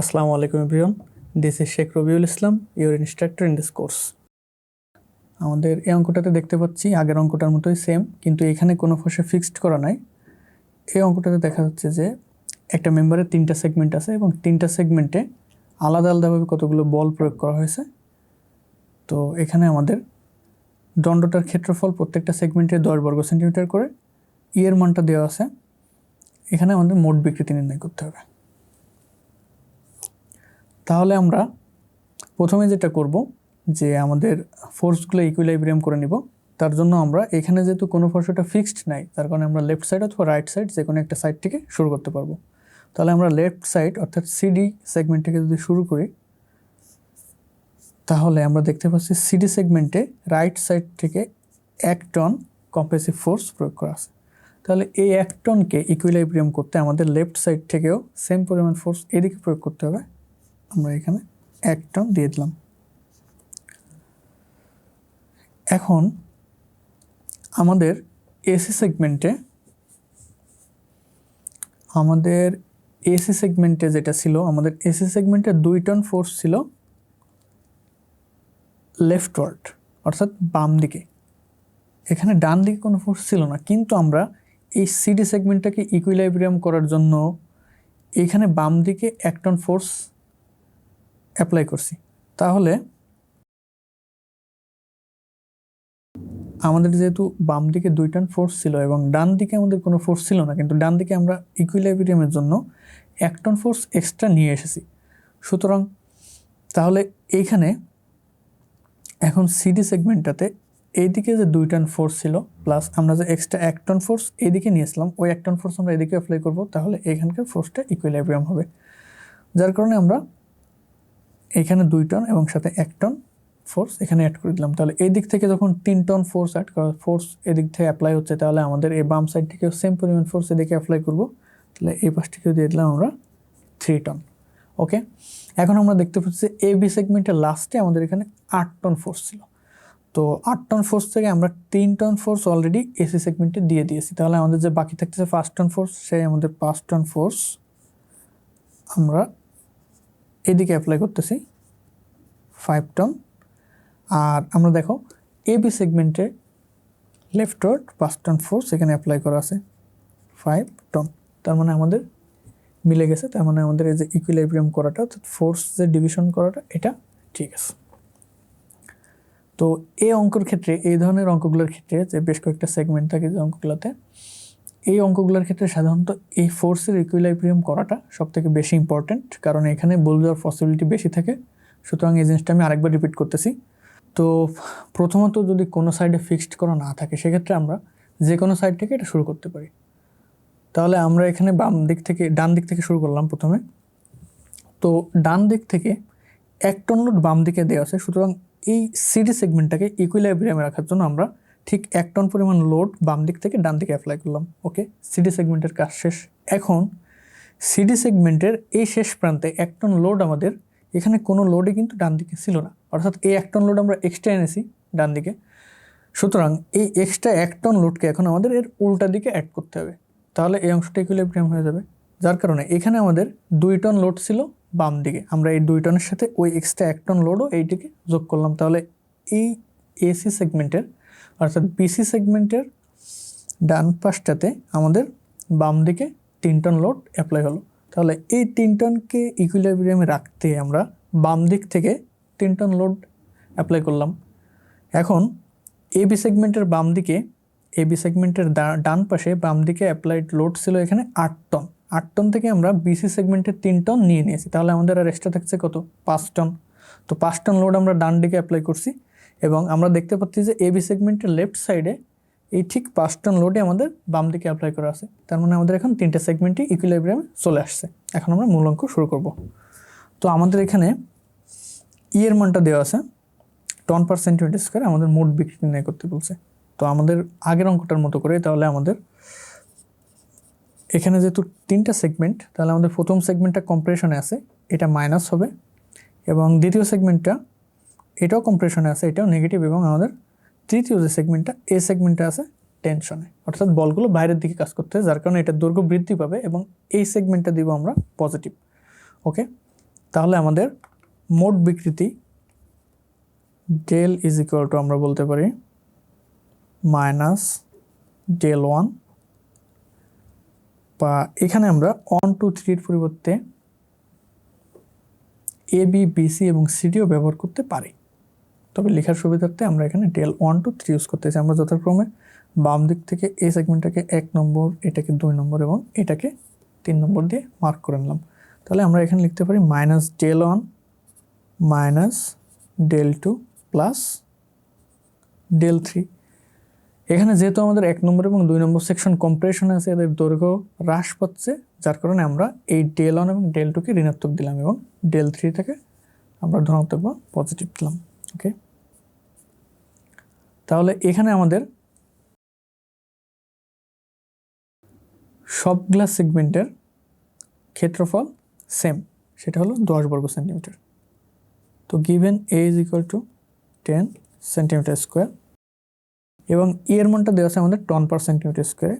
আসসালামু আলাইকুম everyone. This is Sheikh Rabiul Islam your instructor in this course আমাদের এই অঙ্কটাতে দেখতে পাচ্ছি, আগের অঙ্কটার মতোই সেম কিন্তু এখানে কোনো ফসে ফিক্সড করা নাই। এই অঙ্কটাতে দেখা যাচ্ছে যে একটা মেম্বারের তিনটা সেগমেন্ট আছে এবং তিনটা সেগমেন্টে আলাদা আলাদাভাবে কতগুলো বল প্রয়োগ করা হয়েছে। তো এখানে আমাদের দণ্ডটার ক্ষেত্রফল প্রত্যেকটা সেগমেন্টে দশ বর্গ সেন্টিমিটার করে ইয়ের মানটা দেওয়া আছে। এখানে আমাদের মোট বিকৃতি নির্ণয় করতে হবে। তাহলে আমরা প্রথমে যেটা করব, যে আমাদের ফোর্সগুলো ইকুইলাইব্রিয়াম করে নিব। তার জন্য আমরা এখানে যেহেতু কোনো ফোর্সটা ফিক্সড নাই, তার কারণে আমরা লেফট সাইড অথবা রাইট সাইড যে কোনো একটা সাইড থেকে শুরু করতে পারব। তাহলে আমরা লেফট সাইড অর্থাৎ সিডি সেগমেন্ট থেকে যদি শুরু করি, তাহলে আমরা দেখতে পাচ্ছি সিডি সেগমেন্টে রাইট সাইড থেকে এক টন কম্প্রেসিভ ফোর্স প্রয়োগ করা আছে। তাহলে এই এক টনকে ইকুইলাইব্রিয়াম করতে আমাদের লেফট সাইড থেকেও সেম পরিমাণ ফোর্স এদিকে প্রয়োগ করতে হবে। আমরা এখানে এক টন দিয়ে দিলাম। এখন আমাদের এসি সেগমেন্টে, আমাদের এসি সেগমেন্টে যেটা ছিল, আমাদের এসি সেগমেন্টে দুই টন ফোর্স ছিল লেফটওয়ার্ড অর্থাৎ বাম দিকে। এখানে ডান দিকে কোনো ফোর্স ছিল না, কিন্তু আমরা এই সিডি সেগমেন্টটাকে ইকুইলাইব্রিয়াম করার জন্য এখানে বাম দিকে এক টন ফোর্স অ্যাপ্লাই করছি। তাহলে আমাদের যেহেতু বাম দিকে দুই টন ফোর্স ছিল এবং ডান দিকে আমাদের কোনো ফোর্স ছিল না, কিন্তু ডান দিকে আমরা ইকুইলাইব্রিয়ামের জন্য এক টন ফোর্স এক্সট্রা নিয়ে এসেছি। সুতরাং তাহলে এইখানে এখন সিডি সেগমেন্টটাতে এইদিকে যে দুই টন ফোর্স ছিল প্লাস আমরা যে এক্সট্রা এক টন ফোর্স এইদিকে নিয়েছিলাম, ওই এক টন ফোর্স আমরা এদিকে অ্যাপ্লাই করব, তাহলে এখানকার ফোর্সটা ইকুইলাইব্রিয়াম হবে। যার কারণে আমরা এখানে দুই টন এবং সাথে এক টন ফোর্স এখানে অ্যাড করে দিলাম। তাহলে এই দিক থেকে যখন তিন টন ফোর্স অ্যাড করা ফোর্স এদিক থেকে অ্যাপ্লাই হচ্ছে, তাহলে আমাদের এই বাম সাইড থেকেও সেম পরিমাণ ফোর্স এদিকে অ্যাপ্লাই করব। তাহলে এই পাশ থেকেও দিয়ে দিলাম আমরা থ্রি টন ওকে এখন আমরা দেখতে পাচ্ছি এ বি সেগমেন্টের লাস্টে আমাদের এখানে আট টন ফোর্স ছিল। তো আট টন ফোর্স থেকে আমরা তিন টন ফোর্স অলরেডি এসি সেগমেন্টে দিয়ে দিয়েছি। তাহলে আমাদের যে বাকি থাকতেছে ফার্স্ট টন ফোর্স সেই আমাদের পাঁচ টন ফোর্স আমরা এদিকে অ্যাপ্লাই করতেছি। ফাইভ টন আর আমরা দেখো এ বি সেগমেন্টে লেফট ওয়ার্ড পাঁচ ফোর্স এখানে অ্যাপ্লাই করা আছে ফাইভ টন তার মানে আমাদের মিলে গেছে, তার মানে আমাদের এই যে ইকুইলাইব্রিয়াম করাটা, অর্থাৎ ফোর্স যে ডিভিশন করাটা, এটা ঠিক আছে। তো এই অঙ্কর ক্ষেত্রে, এই ধরনের অঙ্কগুলোর ক্ষেত্রে যে বেশ কয়েকটা সেগমেন্ট থাকে যে অঙ্কগুলোতে, এই অঙ্কগুলোর ক্ষেত্রে সাধারণত এই ফোর্সের ইকুইলাইব্রিয়াম করাটা সব থেকে বেশি ইম্পর্ট্যান্ট কারণ এখানে বল যাওয়ার পসিবিলিটি বেশি থাকে। সুতরাং এই জিনিসটা আমি আরেকবার রিপিট করতেছি। তো প্রথমত যদি কোনো সাইডে ফিক্সড করা না থাকে, সেক্ষেত্রে আমরা যে কোনো সাইড থেকে এটা শুরু করতে পারি। তাহলে আমরা এখানে বাম দিক থেকে, ডান দিক থেকে শুরু করলাম প্রথমে। তো ডান দিক থেকে এক টন লোড বাম দিকে দেওয়া আছে, সুতরাং এই সিডি সেগমেন্টটাকে ইকুইলাইব্রিয়ামে রাখার জন্য আমরা ঠিক এক টন পরিমাণ লোড বাম দিক থেকে ডান দিকে অ্যাপ্লাই করলাম। ওকে সিডি সেগমেন্টের কাজ শেষ। এখন সিডি সেগমেন্টের এই শেষ প্রান্তে এক টন লোড আমাদের এখানে কোনো লোডই কিন্তু ডান দিকে ছিল না। অর্থাৎ এই এক টন লোড আমরা এক্সট্রা এনেছি ডান দিকে সুতরাং এই এক্সট্রা এক টন লোডকে এখন আমাদের এর উল্টা দিকে অ্যাড করতে হবে। তাহলে এই অংশটা ইকুইলিব্রিয়াম হয়ে যাবে। যার কারণে এখানে আমাদের দুই টন লোড ছিল বাম দিকে আমরা এই দুই টনের সাথে ওই এক্সট্রা এক টন লোডও এইটিকে যোগ করলাম। তাহলে এই এসি সেগমেন্টের অর্থাৎ বিসি সেগমেন্টের ডান পাশটাতে আমাদের বাম দিকে তিন টন লোড অ্যাপ্লাই হলো। তাহলে এই তিন টনকে ইকুইলিব্রিয়ামে রাখতে আমরা বাম দিক থেকে তিন টন লোড অ্যাপ্লাই করলাম। এখন এবি সেগমেন্টের বাম দিকে এবি সেগমেন্টের ডান পাশে বাম দিকে অ্যাপ্লাইড লোড ছিল এখানে আট টন। আট টন থেকে আমরা বিসি সেগমেন্টের তিন টন নিয়ে নিয়েছি। তাহলে আমাদের আর এক্সট্রা থাকছে কত? পাঁচ টন। তো পাঁচ টন লোড আমরা ডান দিকে অ্যাপ্লাই করছি এবং আমরা দেখতে পাচ্ছি যে এবি সেগমেন্টের লেফট সাইডে এই ঠিক পাঁচ টন লোডে আমাদের বাম দিকে অ্যাপ্লাই করা আছে। তার মানে আমাদের এখন তিনটে সেগমেন্টই ইকুইলাইব্রিয়ামে চলে আসছে। এখন আমরা মূল অঙ্ক শুরু করব। তো আমাদের এখানে ইয়ের মানটা দেওয়া আছে। টন পার সেন্টিমিটার স্কোয়ার আমাদের মোট বিক্রি নির্ণয় করতে বলছে। তো আমাদের আগের অঙ্কটার মতো করে তাহলে আমাদের এখানে যেহেতু তিনটা সেগমেন্ট তাহলে আমাদের প্রথম সেগমেন্টটা কম্প্রেশনে আছে, এটা মাইনাস হবে। এবং দ্বিতীয় সেগমেন্টটা এটাও কম্প্রেশনে আছে, এটাও নেগেটিভ এবং আমাদের তৃতীয় যে সেগমেন্টটা এ সেগমেন্টটা আছে টেনশনে অর্থাৎ বলগুলো বাইরের দিকে কাজ করতে যার কারণে এটা দৈর্ঘ্য বৃদ্ধি পাবে এবং এই সেগমেন্টটা দিব আমরা পজিটিভ ওকে তাহলে আমাদের মোট বিকৃতি ডেল ইজ ইকুয়াল টু আমরা বলতে পারি মাইনাস ডেল ওয়ান বা এখানে আমরা ওয়ান টু থ্রির পরিবর্তে এ বি বিসি এবং সিডিও ব্যবহার করতে পারি। তবে লেখার সুবিধার্থে আমরা এখানে del one two three use করতেছি আমরা যথাক্রমে বাম দিক থেকে এই সেগমেন্টটাকে এক নম্বর, এটাকে দুই নম্বর এবং এটাকে তিন নম্বর দিয়ে মার্ক করে নিলাম। তাহলে আমরা এখানে লিখতে পারি minus del one minus del two plus del three. এখানে যেহেতু আমাদের এক নম্বর এবং দুই নম্বর সেকশন কম্প্রেশন আছে, এদের দৈর্ঘ্য হ্রাস পাচ্ছে, যার কারণে আমরা এই ডেল ওয়ান এবং ডেল টুকে ঋণাত্মক দিলাম এবং ডেল থ্রি থেকে আমরা ধনাত্মক বা পজিটিভ দিলাম ওকে তাহলে এখানে আমাদের সবগুলা সেগমেন্টের ক্ষেত্রফল সেম সেটা হলো দশ বর্গ সেন্টিমিটার তো given A is equal to ten centimetre square এবং ই এর মানটা দেওয়া আছে আমাদের টন পার সেন্টিমিটার স্কোয়ারে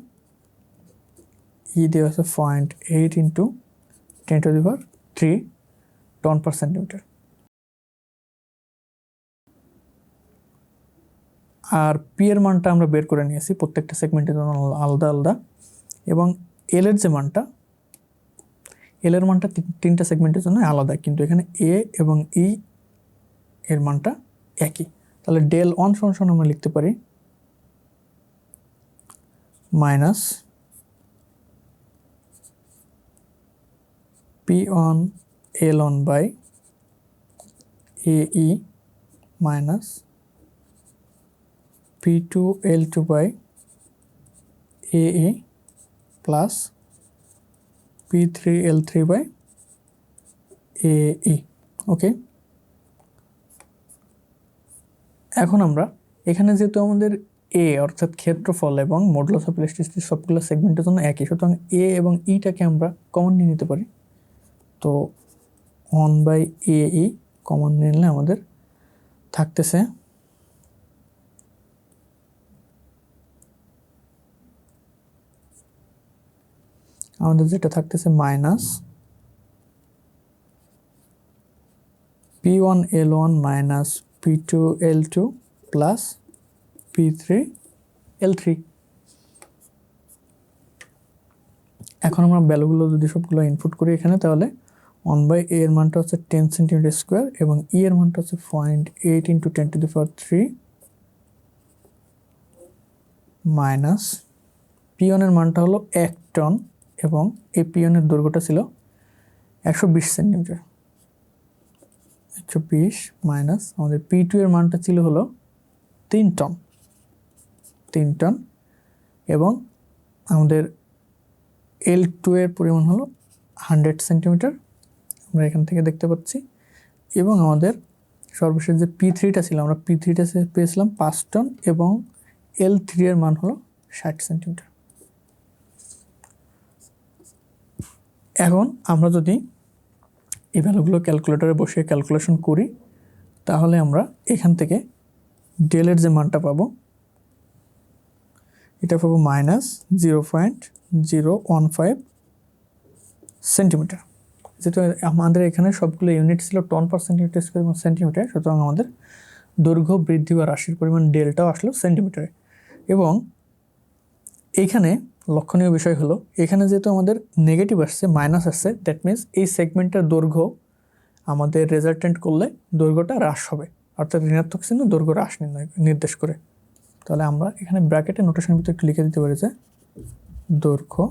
ই দেওয়া আছে point eight into ten to the power three ton per centimetre R P এর মানটা আমরা বের করে নিয়েছি, প্রত্যেকটা সেগমেন্টের জন্য আলাদা আলাদা। এবং এল এর যে মানটা এল এর মানটা তিন- তিনটা সেগমেন্টের জন্য আলাদা, কিন্তু এখানে এ এবং ই এর মানটা একই। তাহলে ডেল ওয়ান সমান আমরা লিখতে পারি minus P one L one by A E minus P two L two by A A plus P three L three by A E okay এখন আমরা এখানে যেহেতু আমাদের এ অর্থাৎ ক্ষেত্রফল এবং মডুলাস অফ ইলাস্টিসিটি সবগুলো সেগমেন্টের জন্য একই, সুতরাং এ এবং ইটাকে আমরা কমন নিয়ে নিতে পারি। তো one by A E common নিলে আমাদের থাকতেছে আমাদের যেটা থাকতেছে minus P one L one minus P two L two plus P three L three এখন আমরা ভ্যালুগুলো যদি সবগুলো ইনপুট করি এখানে, তাহলে ওয়ান বাই এ এর মানটা হচ্ছে টেন সেন্টিমিটার স্কোয়ার এবং ই এর মানটা হচ্ছে point eight into ten to the power three minus পিওনের মানটা হলো এক টন এবং এই পিওনের দৈর্ঘ্যটা ছিল একশো বিশ সেন্টিমিটার। একশো বিশ মাইনাস আমাদের পি টু এর মানটা ছিল হলো তিন টন। তিন টন এবং আমাদের এল টু এর পরিমাণ হলো হান্ড্রেড সেন্টিমিটার আমরা এখান থেকে দেখতে পাচ্ছি। এবং আমাদের সর্বশেষ যে পি থ্রিটা ছিল আমরা পি থ্রিটা পেয়েছিলাম পাঁচ টন এবং এল থ্রি এর মান হলো ষাট সেন্টিমিটার। এখন আমরা যদি এই ভ্যালুগুলো ক্যালকুলেটরে বসে ক্যালকুলেশন করি, তাহলে আমরা এখান থেকে ডেলের যে মানটা পাবো, এটা পাবো minus zero point zero one five centimetre যেহেতু আমাদের এখানে সবগুলো ইউনিট ছিল টন পার সেন্টিমিটার স্কোয়ার এবং সেন্টিমিটার সুতরাং আমাদের দৈর্ঘ্য বৃদ্ধি বা রাশির পরিমাণ ডেলটাও আসলো সেন্টিমিটারে এবং এইখানে লক্ষণীয় বিষয় হলো, এখানে যেহেতু আমাদের নেগেটিভ আসছে মাইনাস আসছে দ্যাট মিন্স এই সেগমেন্টের দৈর্ঘ্য আমাদের রেজাল্টেন্ট করলে দৈর্ঘ্যটা হ্রাস হবে। অর্থাৎ ঋণাত্মক চিহ্ন দৈর্ঘ্য হ্রাস নির্দেশ করে। তাহলে আমরা এখানে ব্র্যাকেটে নোটেশনের ভিতরে লিখে দিতে পারি যে দৈর্ঘ্য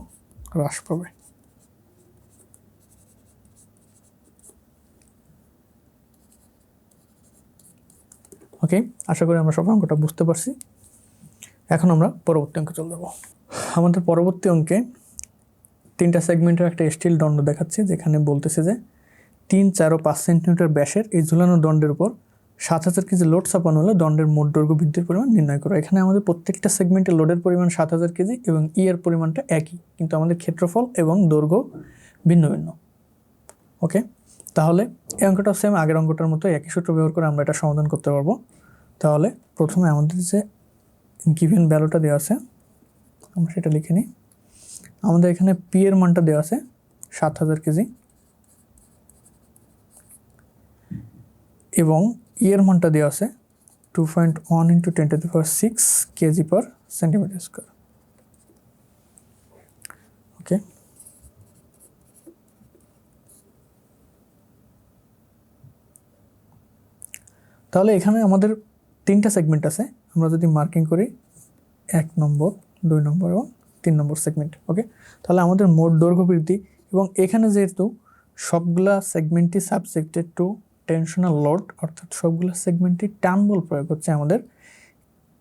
হ্রাস পাবে। ওকে আশা করি আমরা সব অঙ্কটা বুঝতে পারছি। এখন আমরা পরবর্তী অঙ্কে চলে যাব। আমাদের পরবর্তী অঙ্কে তিনটা সেগমেন্টের একটা স্টিল দণ্ড দেখাচ্ছে, যেখানে বলতেছে যে তিন, চার ও পাঁচ সেন্টিমিটার ব্যাসের এই ঝুলানো দণ্ডের উপর সাত হাজার কেজি লোড চাপানো হলে দণ্ডের মোট দৈর্ঘ্য বৃদ্ধির পরিমাণ নির্ণয় করো। এখানে আমাদের প্রত্যেকটা সেগমেন্টে লোডের পরিমাণ সাত হাজার কেজি এবং ই এর পরিমাণটা একই, কিন্তু আমাদের ক্ষেত্রফল এবং দৈর্ঘ্য ভিন্ন ভিন্ন। ওকে তাহলে এই অঙ্কটা সেম আগের অঙ্কটার মতো একই সূত্র ব্যবহার করে আমরা এটা সমাধান করতে পারব। তাহলে প্রথমে আমাদের যে গিভেন ভ্যালুটা দেওয়া আছে আমরা সেটা লিখে নিই। আমাদের এখানে পি এর মানটা দেওয়া আছে, সাত হাজার কেজি। এবং ইয়ের মানটা দেওয়া আছে two point one into ten to power six KG per centimetre square okay তাহলে এখানে আমাদের তিনটা সেগমেন্ট আছে। আমরা যদি মার্কিং করি, এক নম্বর দুই নম্বর এবং তিন নম্বর সেগমেন্ট ওকে তাহলে আমাদের মোট দৈর্ঘ্য বৃদ্ধি এবং এখানে যেহেতু সবগুলা সেগমেন্টই সাবজেক্টেড টু টেনশনাল লোড অর্থাৎ সবগুলা সেগমেন্টই টান বল প্রয়োগ হচ্ছে আমাদের,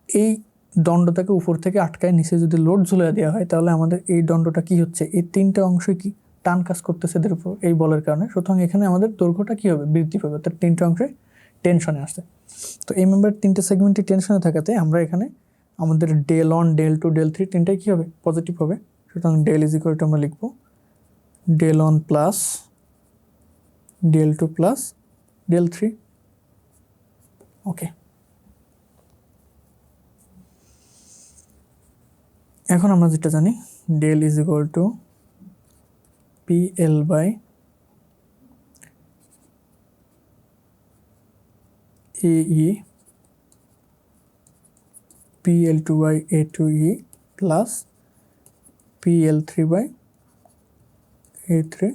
এই দণ্ডটাকে উপর থেকে আটকায় নিচে যদি লোড ঝুলিয়ে দেওয়া হয়, তাহলে আমাদের এই দণ্ডটা কি হচ্ছে? এই তিনটা অংশ কি টান কাজ করতেছে এদের উপর, এই বলের কারণে। সুতরাং এখানে আমাদের দৈর্ঘ্যটা কী হবে? বৃদ্ধি পাবে, অর্থাৎ তিনটা অংশে টেনশনে আসছে। তো এই মেম্বার তিনটে সেগমেন্টে টেনশনে থাকাতে আমরা এখানে আমাদের del one del two del three তিনটাই কী হবে? পজিটিভ হবে। সুতরাং ডেল ইজ ইকুয়াল টু আমরা লিখব del one plus del two plus del three okay এখন আমরা যেটা জানি del is equal to P L by A E L two by A two E plus L three by A three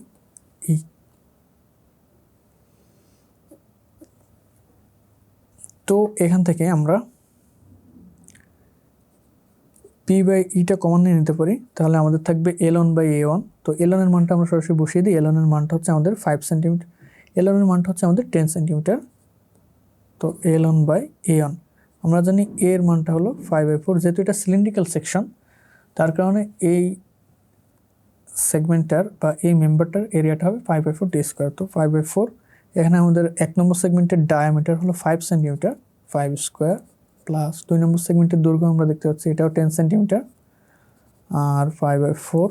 E তো এখান থেকে আমরা P by eta common নিয়ে নিতে পারি। তাহলে আমাদের থাকবে L one by A one তো এল মানটা আমরা সরাসরি বসিয়ে দিই। এল ওয়ানের মানটা হচ্ছে আমাদের ফাইভ সেন্টিমিটার এল ওয়ানের মানটা হচ্ছে আমাদের টেন সেন্টিমিটার তো L one by A one আমরা জানি এ এর মানটা হলো ফাইভ বাই ফোর যেহেতু এটা সিলিন্ড্রিক্যাল সেকশন তার কারণে এই সেগমেন্টটার বা এই মেম্বারটার এরিয়াটা হবে five by four D square তো ফাইভ বাই ফোর এখানে আমাদের এক নম্বর সেগমেন্টের ডায়ামিটার হলো five centimetre five square plus দুই নম্বর সেগমেন্টের দৈর্ঘ্য আমরা দেখতে পাচ্ছি, এটাও টেন সেন্টিমিটার আর ফাইভ বাই ফোর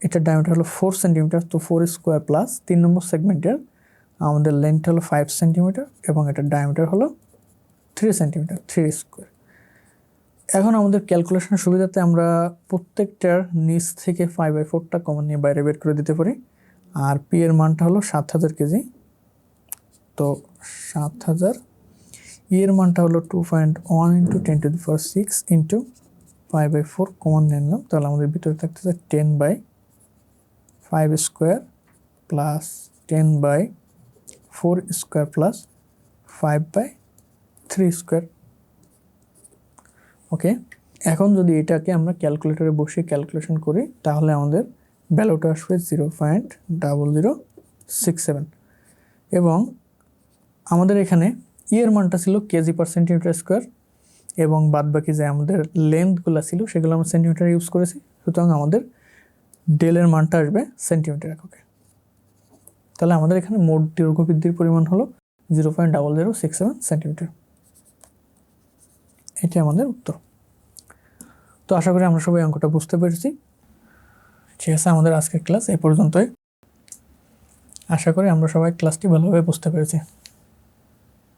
এটার ডায়ামিটার হলো ফোর সেন্টিমিটার তো ফোর স্কোয়ার প্লাস তিন নম্বর সেগমেন্টের আমাদের লেন্থ হলো ফাইভ সেন্টিমিটার এবং এটার ডায়ামিটার হলো থ্রি সেন্টিমিটার থ্রি স্কোয়ার এখন আমাদের ক্যালকুলেশনের সুবিধাতে আমরা প্রত্যেকটার নিচ থেকে ফাইভ বাই ফোরটা কমন নিয়ে বাইরে বের করে দিতে পারি। আর পি এর মানটা হলো সাত হাজার কেজি। তো সাত হাজার। ই এর মানটা হলো two point one into ten to the four six into five by four common নিয়ে নিলাম। তাহলে আমাদের ভিতরে থাকতে থাকতেছে ten by five square plus ten by four square plus five by three square okay এখন যদি এটাকে আমরা ক্যালকুলেটরে বসে ক্যালকুলেশন করি, তাহলে আমাদের ভ্যালুটা আসবে zero point double zero six seven এবং আমাদের এখানে ইয়ের মানটা ছিল কেজি পার সেন্টিমিটার স্কোয়ার এবং বাদবাকি যে আমাদের লেন্থগুলো ছিল, সেগুলো আমরা সেন্টিমিটার ইউজ করেছি। সুতরাং আমাদের ডেলের মানটা আসবে সেন্টিমিটার এককে। তাহলে আমাদের এখানে মোট দৈর্ঘ্য বৃদ্ধির পরিমাণ হলো zero point double zero six seven centimetre এটি আমাদের উত্তর। তো আশা করি আমরা সবাই অঙ্কটা বুঝতে পেরেছি। ঠিক আছে, আমাদের আজকের ক্লাস এ পর্যন্তই। আশা করি আমরা সবাই ক্লাসটি ভালোভাবে বুঝতে পেরেছি।